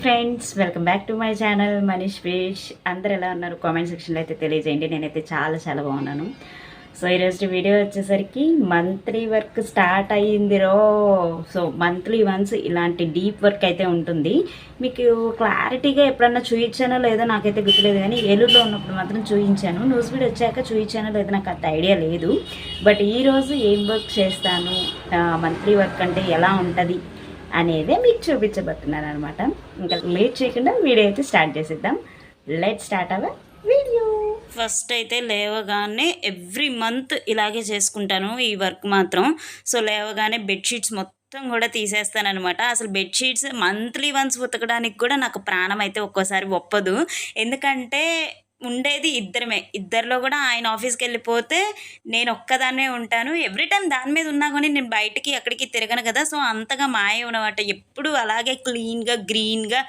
Friends welcome back to my channel. Manish fish అందరు ఎలా ఉన్నారు? కామెంట్ సెక్షన్లో అయితే తెలియజేయండి. నేనైతే చాలా చాలా బాగున్నాను. సో ఈరోజు వీడియో వచ్చేసరికి మంత్లీ వర్క్ స్టార్ట్ అయ్యింది రో. సో మంత్లీ వన్స్ ఇలాంటి డీప్ వర్క్ అయితే ఉంటుంది. మీకు క్లారిటీగా ఎప్పుడన్నా చూపించానో లేదో నాకైతే గుర్తులేదు కానీ ఏలూరులో ఉన్నప్పుడు మాత్రం చూపించాను న్యూస్ వీడియో వచ్చాక చూపించానో లేదో నాకు అంత ఐడియా లేదు. బట్ ఈరోజు ఏం వర్క్ చేస్తాను? మంత్లీ వర్క్ అంటే ఎలా ఉంటుంది? అనేది మీకు చూపించబోతున్నాను అనమాట ఇంకా లేట్ చేయకుండా వీడియో అయితే స్టార్ట్ చేసేద్దాం. Let start our video first అయితే లేవగానే ఎవ్రీ మంత్ ఇలాగే చేసుకుంటాను ఈ వర్క్ మాత్రం. సో లేవగానే బెడ్షీట్స్ మొత్తం కూడా తీసేస్తానమాట అసలు బెడ్షీట్స్ మంత్లీ వన్స్ ఉతకడానికి కూడా నాకు ప్రాణం అయితే ఒక్కోసారి ఒప్పదు. ఎందుకంటే ఉండేది ఇద్దరమే. ఇద్దరిలో కూడా ఆయన ఆఫీస్కి వెళ్ళిపోతే నేను ఒక్కదాన్నే ఉంటాను. ఎవ్రీ టైం దాని మీద ఉన్నా కానీ నేను బయటికి ఎక్కడికి తిరగను కదా. సో అంతగా మాయ ఉన్నమాట. ఎప్పుడు అలాగే క్లీన్గా గ్రీన్గా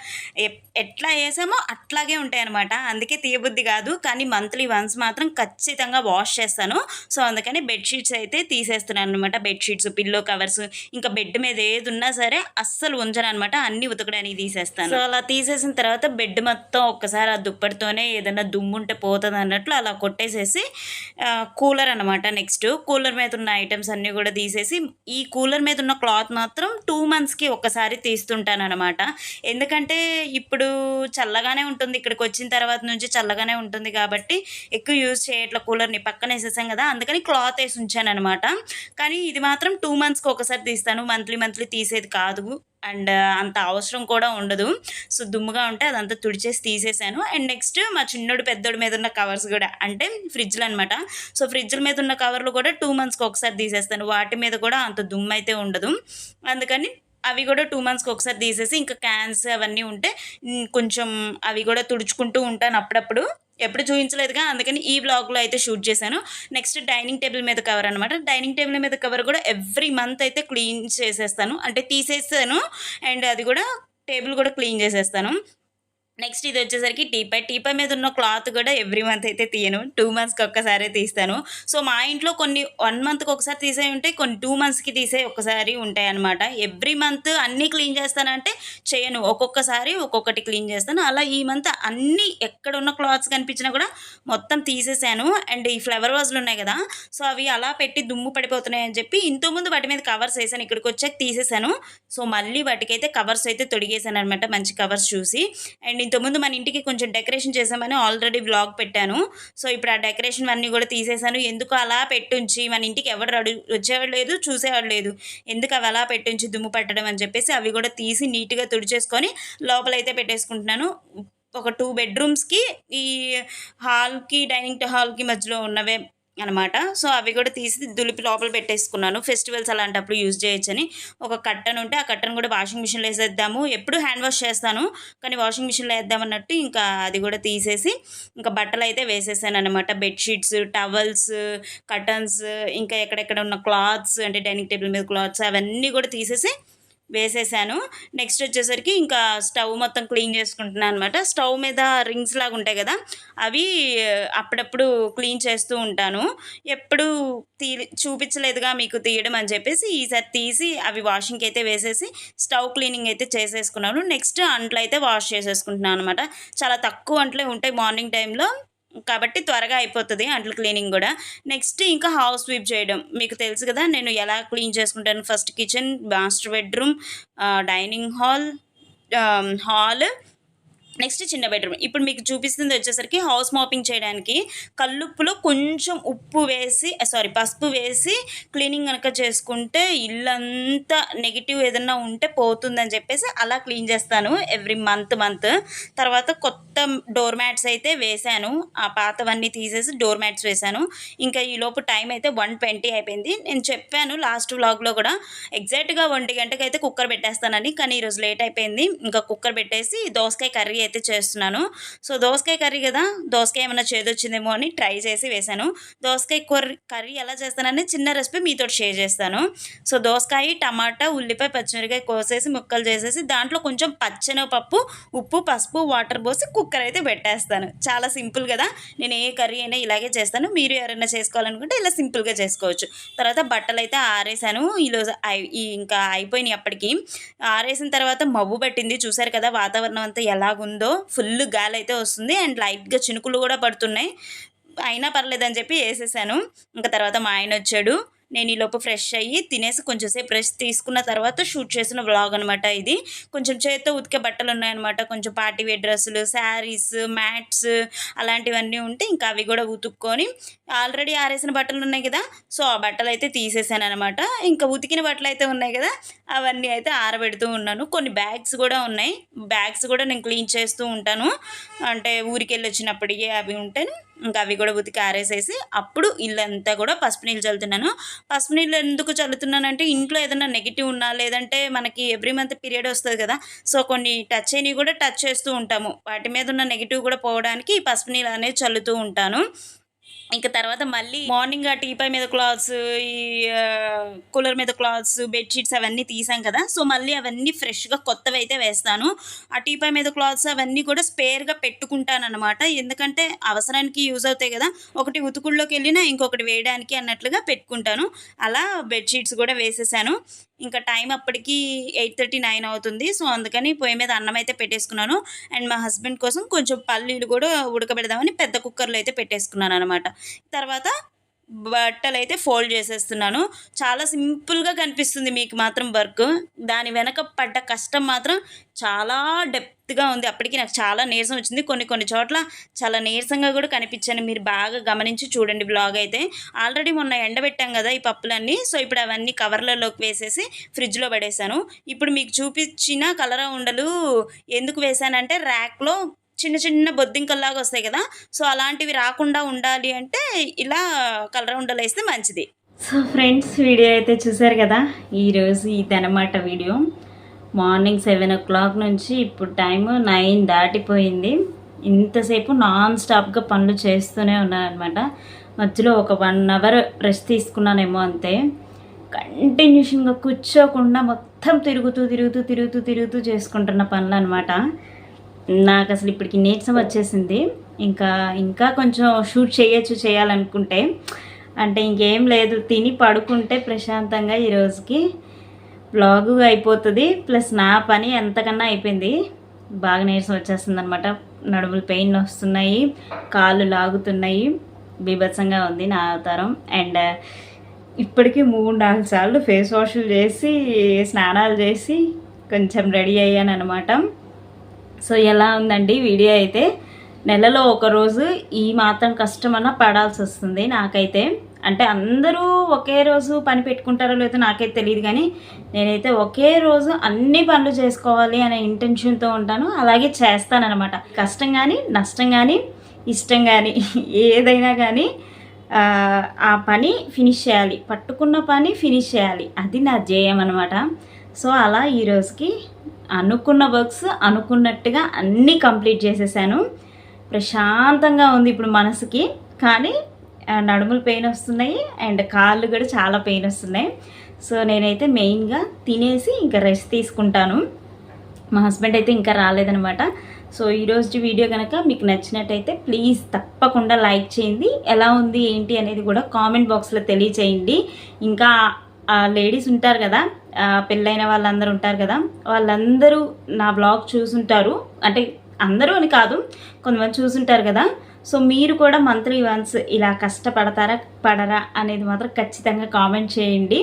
ఎట్లా వేసామో అట్లాగే ఉంటాయి అనమాట అందుకే తీయబుద్ధి కాదు. కానీ మంత్లీ వన్స్ మాత్రం ఖచ్చితంగా వాష్ చేస్తాను. సో అందుకని బెడ్షీట్స్ అయితే తీసేస్తున్నాను అనమాట బెడ్షీట్స్ పిల్లో కవర్స్ ఇంకా బెడ్ మీద ఏది ఉన్నా సరే అస్సలు ఉంచను అనమాట అన్ని ఉతకడానికి తీసేస్తాను. సో అలా తీసేసిన తర్వాత బెడ్ మొత్తం ఒక్కసారి ఆ దుప్పటితోనే ఏదైనా దుమ్ము దుమ్ముంటే పోతుంది అన్నట్లు అలా కొట్టేసేసి కూలర్ అనమాట నెక్స్ట్. కూలర్ మీద ఉన్న ఐటమ్స్ అన్నీ కూడా తీసేసి ఈ కూలర్ మీద ఉన్న క్లాత్ మాత్రం టూ మంత్స్కి ఒక్కసారి తీస్తుంటాను అనమాట ఎందుకంటే ఇప్పుడు చల్లగానే ఉంటుంది ఇక్కడికి వచ్చిన తర్వాత నుంచి చల్లగానే ఉంటుంది కాబట్టి ఎక్కువ యూజ్ చేయట్ల కూలర్ని పక్కన వేసేసాం కదా అందుకని క్లాత్ వేసి ఉంచాను అనమాట కానీ ఇది మాత్రం టూ మంత్స్కి ఒకసారి తీస్తాను మంత్లీ మంత్లీ తీసేది కాదు. అండ్ అంత అవసరం కూడా ఉండదు. సో దుమ్ముగా ఉంటే అదంతా తుడిచేసి తీసేసాను. అండ్ నెక్స్ట్ మా చిన్నోడు పెద్దోడు మీద ఉన్న కవర్స్ కూడా అంటే ఫ్రిడ్జ్లు అనమాట సో ఫ్రిడ్జ్ల మీద ఉన్న కవర్లు కూడా టూ మంత్స్కి ఒకసారి తీసేస్తాను. వాటి మీద కూడా అంత దుమ్ము అయితే ఉండదు. అందుకని అవి కూడా టూ మంత్స్కి ఒకసారి తీసేసి ఇంకా క్యాన్స్ అవన్నీ ఉంటే కొంచెం అవి కూడా తుడుచుకుంటూ ఉంటాను అప్పుడప్పుడు. ఎప్పుడు చూపించలేదుగా అందుకని ఈ బ్లాగ్లో అయితే షూట్ చేశాను. నెక్స్ట్ డైనింగ్ టేబుల్ మీద కవర్ అనమాట డైనింగ్ టేబుల్ మీద కవర్ కూడా ఎవ్రీ మంత్ అయితే క్లీన్ చేసేస్తాను. అంటే తీసేస్తాను అండ్ అది కూడా టేబుల్ కూడా క్లీన్ చేసేస్తాను. నెక్స్ట్ ఇది వచ్చేసరికి టీపై. టీపై మీద ఉన్న క్లాత్ కూడా ఎవ్రీ మంత్ అయితే తీయను. టూ మంత్స్కి ఒక్కసారి తీస్తాను. సో మా ఇంట్లో కొన్ని వన్ మంత్కి ఒకసారి తీసే ఉంటాయి. కొన్ని టూ మంత్స్కి తీసే ఒక్కసారి ఉంటాయి అనమాట ఎవ్రీ మంత్ అన్నీ క్లీన్ చేస్తానంటే చేయను. ఒక్కొక్కసారి ఒక్కొక్కటి క్లీన్ చేస్తాను. అలా ఈ మంత్ అన్నీ ఎక్కడ ఉన్న క్లాత్స్ కనిపించినా కూడా మొత్తం తీసేసాను. అండ్ ఈ ఫ్లవర్ వాజ్లు ఉన్నాయి కదా సో అవి అలా పెట్టి దుమ్ము పడిపోతున్నాయి అని చెప్పి ఇంతకుముందు వాటి మీద కవర్స్ వేసాను. ఇక్కడికి వచ్చాక తీసేసాను. సో మళ్ళీ వాటికైతే కవర్స్ అయితే తొడిగేసాను అనమాట మంచి కవర్స్ చూసి. అండ్ ఇంతకుముందు మన ఇంటికి కొంచెం డెకరేషన్ చేసామని ఆల్రెడీ బ్లాగ్ పెట్టాను. సో ఇప్పుడు ఆ డెకరేషన్ అన్నీ కూడా తీసేసాను. ఎందుకు అలా పెట్టుంచి మన ఇంటికి ఎవరు అడు వచ్చేవాడు లేదు చూసేవాడు లేదు. ఎందుకు అవి అలా పెట్టుంచి దుమ్ము పట్టడం అని చెప్పేసి అవి కూడా తీసి నీట్గా తుడిచేసుకొని లోపలైతే పెట్టేసుకుంటున్నాను. ఒక టూ బెడ్రూమ్స్కి ఈ హాల్కి డైనింగ్ హాల్కి మధ్యలో ఉన్నవే అనమాట. సో అవి కూడా తీసి దులిపి లోపల పెట్టేసుకున్నాను. ఫెస్టివల్స్ అలాంటప్పుడు యూజ్ చేయొచ్చని. ఒక కట్టన్ ఉంటే ఆ కట్టన్ కూడా వాషింగ్ మిషన్లో వేసేద్దాము. ఎప్పుడు హ్యాండ్ వాష్ చేస్తాను. కానీ వాషింగ్ మిషన్లో వేద్దామన్నట్టు ఇంకా అది కూడా తీసేసి ఇంకా బట్టలు అయితే వేసేసాను అనమాట బెడ్షీట్స్ టవల్స్ కటన్స్ ఇంకా ఎక్కడెక్కడ ఉన్న క్లాత్స్ అంటే డైనింగ్ టేబుల్ మీద క్లాత్స్ అవన్నీ కూడా తీసేసి వేసేసాను. నెక్స్ట్ వచ్చేసరికి ఇంకా స్టవ్ మొత్తం క్లీన్ చేసుకుంటున్నాను అనమాట స్టవ్ మీద రింగ్స్ లాగా ఉంటాయి కదా అవి అప్పుడప్పుడు క్లీన్ చేస్తూ ఉంటాను. ఎప్పుడు తీ చూపించలేదుగా మీకు తీయడం అని చెప్పేసి ఈసారి తీసి అవి వాషింగ్కి అయితే వేసేసి స్టవ్ క్లీనింగ్ అయితే చేసేసుకున్నాను. నెక్స్ట్ అంట్లు అయితే వాష్ చేసేసుకుంటున్నాను అనమాట చాలా తక్కువ అంట్లే ఉంటాయి మార్నింగ్ టైంలో. కాబట్టి త్వరగా అయిపోతుంది అంట్లు క్లీనింగ్ కూడా. నెక్స్ట్ ఇంకా హౌస్ స్వీప్ చేయడం. మీకు తెలుసు కదా నేను ఎలా క్లీన్ చేసుకుంటాను? First kitchen master bedroom dining hall hall next చిన్న బెడ్రూమ్. ఇప్పుడు మీకు చూపిస్తుంది వచ్చేసరికి హౌస్ మాపింగ్ చేయడానికి కల్లుప్పులో కొంచెం ఉప్పు వేసి సారీ పసుపు వేసి క్లీనింగ్ కనుక చేసుకుంటే ఇల్లంతా నెగిటివ్ ఏదన్నా ఉంటే పోతుందని చెప్పేసి అలా క్లీన్ చేస్తాను ఎవ్రీ మంత్ మంత్. తర్వాత కొత్త డోర్ మ్యాట్స్ అయితే వేశాను. ఆ పాతవన్నీ తీసేసి డోర్ మ్యాట్స్ వేశాను. ఇంకా ఈ లోపు టైం అయితే వన్ ట్వంటీ అయిపోయింది. నేను చెప్పాను లాస్ట్ వ్లాగ్లో కూడా ఎగ్జాక్ట్గా ఒంటి గంటకి అయితే కుక్కర్ పెట్టేస్తానని కానీ ఈరోజు లేట్ అయిపోయింది. ఇంకా కుక్కర్ పెట్టేసి దోసకాయ కర్రీ అయితే చేస్తున్నాను. సో దోసకాయ కర్రీ కదా దోసకాయ ఏమైనా చేదొచ్చిందేమో అని ట్రై చేసి వేశాను. దోసకాయ కర్రీ కర్రీ ఎలా చేస్తానని చిన్న రెసిపీ మీతో షేర్ చేస్తాను. సో దోసకాయ టమాటా ఉల్లిపాయ పచ్చిమిరకాయ కోసేసి ముక్కలు చేసేసి దాంట్లో కొంచెం పచ్చెనగపప్పు ఉప్పు పసుపు వాటర్ పోసి కుక్కర్ అయితే పెట్టేస్తాను. చాలా సింపుల్ కదా నేను ఏ కర్రీ అయినా ఇలాగే చేస్తాను. మీరు ఎవరైనా చేసుకోవాలనుకుంటే ఇలా సింపుల్గా చేసుకోవచ్చు. తర్వాత బట్టలు అయితే ఆరేసాను ఈరోజు ఇంకా అయిపోయినాయి అప్పటికి. ఆరేసిన తర్వాత మబ్బు పట్టింది. చూసారు కదా వాతావరణం అంతా ఎలాగుందో. ఫుల్ గాలి అయితే వస్తుంది. అండ్ లైట్గా చినుకులు కూడా పడుతున్నాయి. అయినా పర్లేదని చెప్పి వేసేసాను. ఇంకా తర్వాత మా ఆయన వచ్చాడు. నేను ఈలోపు ఫ్రెష్ అయ్యి తినేసి కొంచెం సేపు రెస్ట్ తీసుకున్న తర్వాత షూట్ చేసిన వ్లాగ్ అనమాట ఇది. కొంచెం చేత్తో ఉతికే బట్టలు ఉన్నాయన్నమాట. కొంచెం పార్టీ వేర్ డ్రెస్సులు శారీస్ మ్యాట్స్ అలాంటివన్నీ ఉంటే ఇంకా అవి కూడా ఉతుక్కొని ఆల్రెడీ ఆరేసిన బట్టలు ఉన్నాయి కదా సో ఆ బట్టలు అయితే తీసేసాను అనమాట ఇంకా ఉతికిన బట్టలు అయితే ఉన్నాయి కదా అవన్నీ అయితే ఆరబెడుతూ ఉన్నాను. కొన్ని బ్యాగ్స్ కూడా ఉన్నాయి. బ్యాగ్స్ కూడా నేను క్లీన్ చేస్తూ ఉంటాను. అంటే ఊరికి వెళ్ళి వచ్చినప్పటికీ అవి ఉంటే ఇంకా అవి కూడా ఉతికి ఆరేసేసి అప్పుడు ఇల్లంతా కూడా పసుపు నీళ్ళు చల్లుతున్నాను. పసుపు నీళ్ళు ఎందుకు చల్లుతున్నానంటే ఇంట్లో ఏదైనా నెగిటివ్ ఉన్నా లేదంటే మనకి ఎవ్రీ మంత్ పీరియడ్ వస్తుంది కదా సో కొన్ని టచ్ అయినవి కూడా టచ్ చేస్తూ ఉంటాము. వాటి మీద ఉన్న నెగిటివ్ కూడా పోవడానికి పసుపు నీళ్ళు అనేది చల్లుతూ ఉంటాను. ఇంకా తర్వాత మళ్ళీ మార్నింగ్ ఆ టీపై మీద క్లాత్స్ ఈ కూలర్ మీద క్లాత్స్ బెడ్షీట్స్ అవన్నీ తీసాం కదా. సో మళ్ళీ అవన్నీ ఫ్రెష్గా కొత్తవి అయితే వేస్తాను. ఆ టీపై మీద క్లాత్స్ అవన్నీ కూడా స్పేర్గా పెట్టుకుంటాను అనమాట ఎందుకంటే అవసరానికి యూజ్ అవుతాయి కదా. ఒకటి ఉతుకుల్లోకి వెళ్ళినా ఇంకొకటి వేయడానికి అన్నట్లుగా పెట్టుకుంటాను. అలా బెడ్షీట్స్ కూడా వేసేసాను. ఇంకా టైం అప్పటికి ఎయిట్ థర్టీ నైన్ అవుతుంది. సో అందుకని పొయ్యి మీద అన్నం అయితే పెట్టేసుకున్నాను. అండ్ మా హస్బెండ్ కోసం కొంచెం పల్లీలు కూడా ఉడకబెడదామని పెద్ద కుక్కర్లో అయితే పెట్టేసుకున్నాను అనమాట తర్వాత బట్టలు అయితే ఫోల్డ్ చేసేస్తున్నాను. చాలా సింపుల్గా కనిపిస్తుంది మీకు మాత్రం వర్క్. దాని వెనక పడ్డ కష్టం మాత్రం చాలా డెప్త్గా ఉంది. అప్పటికి నాకు చాలా నీరసం వచ్చింది. కొన్ని కొన్ని చోట్ల చాలా నీరసంగా కూడా కనిపించాను. మీరు బాగా గమనించి చూడండి బ్లాగ్ అయితే. ఆల్రెడీ మొన్న ఎండబెట్టాం కదా ఈ పప్పులన్నీ. సో ఇప్పుడు అవన్నీ కవర్లలోకి వేసేసి ఫ్రిడ్జ్లో పడేసాను ఇప్పుడు మీకు చూపించిన కలర ఉండలు ఎందుకు వేశానంటే ర్యాక్లో చిన్న చిన్న బొద్దింకల్లాగా వస్తాయి కదా. సో అలాంటివి రాకుండా ఉండాలి అంటే ఇలా కలర్ ఉండలు వేస్తే మంచిది. సో ఫ్రెండ్స్ వీడియో అయితే చూసారు కదా? ఈరోజు ఇదనమాట video. Morning seven o'clock నుంచి ఇప్పుడు టైం నైన్ దాటిపోయింది. ఇంతసేపు నాన్ స్టాప్గా పనులు చేస్తూనే ఉన్నానమాట మధ్యలో ఒక వన్ అవర్ రెస్ట్ తీసుకున్నానేమో అంతే. కంటిన్యూషన్గా కూర్చోకుండా మొత్తం తిరుగుతూ తిరుగుతూ తిరుగుతూ తిరుగుతూ చేసుకుంటున్న పనులు అనమాట నాకు అసలు ఇప్పటికి నీరసం వచ్చేసింది. ఇంకా ఇంకా కొంచెం షూట్ చేయొచ్చు చేయాలనుకుంటే. అంటే ఇంకేం లేదు తిని పడుకుంటే ప్రశాంతంగా ఈరోజుకి రోజుకి బ్లాగ్ అయిపోతుంది. ప్లస్ నా పని ఎంతకన్నా అయిపోయింది. బాగా నీరసం వచ్చేస్తుంది అనమాట నడుములు పెయిన్ వస్తున్నాయి కాళ్ళు లాగుతున్నాయి. బీభత్సంగా ఉంది నా అవతారం. అండ్ ఇప్పటికీ మూడు నాలుగు సార్లు ఫేస్ వాష్లు చేసి స్నానాలు చేసి కొంచెం రెడీ అయ్యాను అనమాట సో ఎలా ఉందండి వీడియో అయితే? నెలలో ఒకరోజు ఈ మాత్రం కష్టమన్నా పడాల్సి వస్తుంది నాకైతే. అంటే అందరూ ఒకే రోజు పని పెట్టుకుంటారో లేదో నాకైతే తెలియదు కానీ నేనైతే ఒకే రోజు అన్ని పనులు చేసుకోవాలి అనే ఇంటెన్షన్తో ఉంటాను. అలాగే చేస్తానన్నమాట. కష్టం కానీ నష్టం కానీ ఇష్టం కానీ ఏదైనా కానీ ఆ, ఆ పని ఫినిష్ చేయాలి. పట్టుకున్న పని ఫినిష్ చేయాలి. అది నా ధ్యేయం అనమాట సో అలా ఈరోజుకి అనుకున్న వర్క్స్ అనుకున్నట్టుగా అన్నీ కంప్లీట్ చేసేసాను. ప్రశాంతంగా ఉంది ఇప్పుడు మనసుకి. కానీ నడుములు పెయిన్ వస్తున్నాయి. అండ్ కాళ్ళు కూడా చాలా పెయిన్ వస్తున్నాయి. సో నేనైతే మెయిన్గా తినేసి ఇంకా రెస్ట్ తీసుకుంటాను. మా హస్బెండ్ అయితే ఇంకా రాలేదనమాట సో ఈరోజు వీడియో కనుక మీకు నచ్చినట్టయితే ప్లీజ్ తప్పకుండా లైక్ చేయండి. ఎలా ఉంది ఏంటి అనేది కూడా కామెంట్ బాక్స్లో తెలియచేయండి. ఇంకా లేడీస్ ఉంటారు కదా పెళ్ళైన వాళ్ళందరూ ఉంటారు కదా వాళ్ళందరూ నా బ్లాగ్ చూసుంటారు. అంటే అందరూ అని కాదు కొంతమంది చూసుంటారు కదా. సో మీరు కూడా మంత్లీ వన్స్ ఇలా కష్టపడతారా పడరా అనేది మాత్రం ఖచ్చితంగా కామెంట్ చేయండి.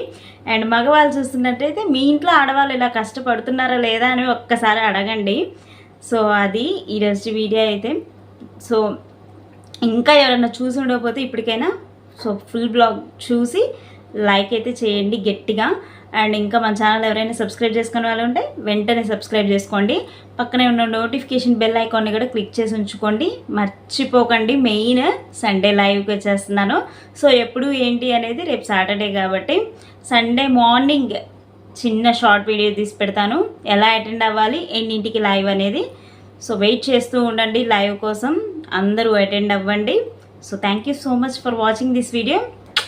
అండ్ మగవాళ్ళు చూస్తున్నట్టయితే మీ ఇంట్లో ఆడవాళ్ళు ఇలా కష్టపడుతున్నారా లేదా అని ఒక్కసారి అడగండి. సో అది ఈరోజు వీడియో అయితే. సో ఇంకా ఎవరైనా చూసి ఉండకపోతే ఇప్పటికైనా సో ఫుల్ బ్లాగ్ చూసి లైక్ అయితే చేయండి గట్టిగా. అండ్ ఇంకా మన ఛానల్ ఎవరైనా సబ్స్క్రైబ్ చేసుకునే వాళ్ళు ఉంటే వెంటనే సబ్స్క్రైబ్ చేసుకోండి. పక్కనే ఉన్న నోటిఫికేషన్ బెల్ ఐకాన్ని కూడా క్లిక్ చేసి ఉంచుకోండి. మర్చిపోకండి. మెయిన్ సండే లైవ్కి వచ్చేస్తున్నాను. సో ఎప్పుడు ఏంటి అనేది రేపు సాటర్డే కాబట్టి సండే మార్నింగ్ చిన్న షార్ట్ వీడియో తీసి పెడతాను. ఎలా అటెండ్ అవ్వాలి ఎన్నింటికి లైవ్ అనేది. సో వెయిట్ చేస్తూ ఉండండి లైవ్ కోసం. అందరూ అటెండ్ అవ్వండి. So thank you so much for watching this video.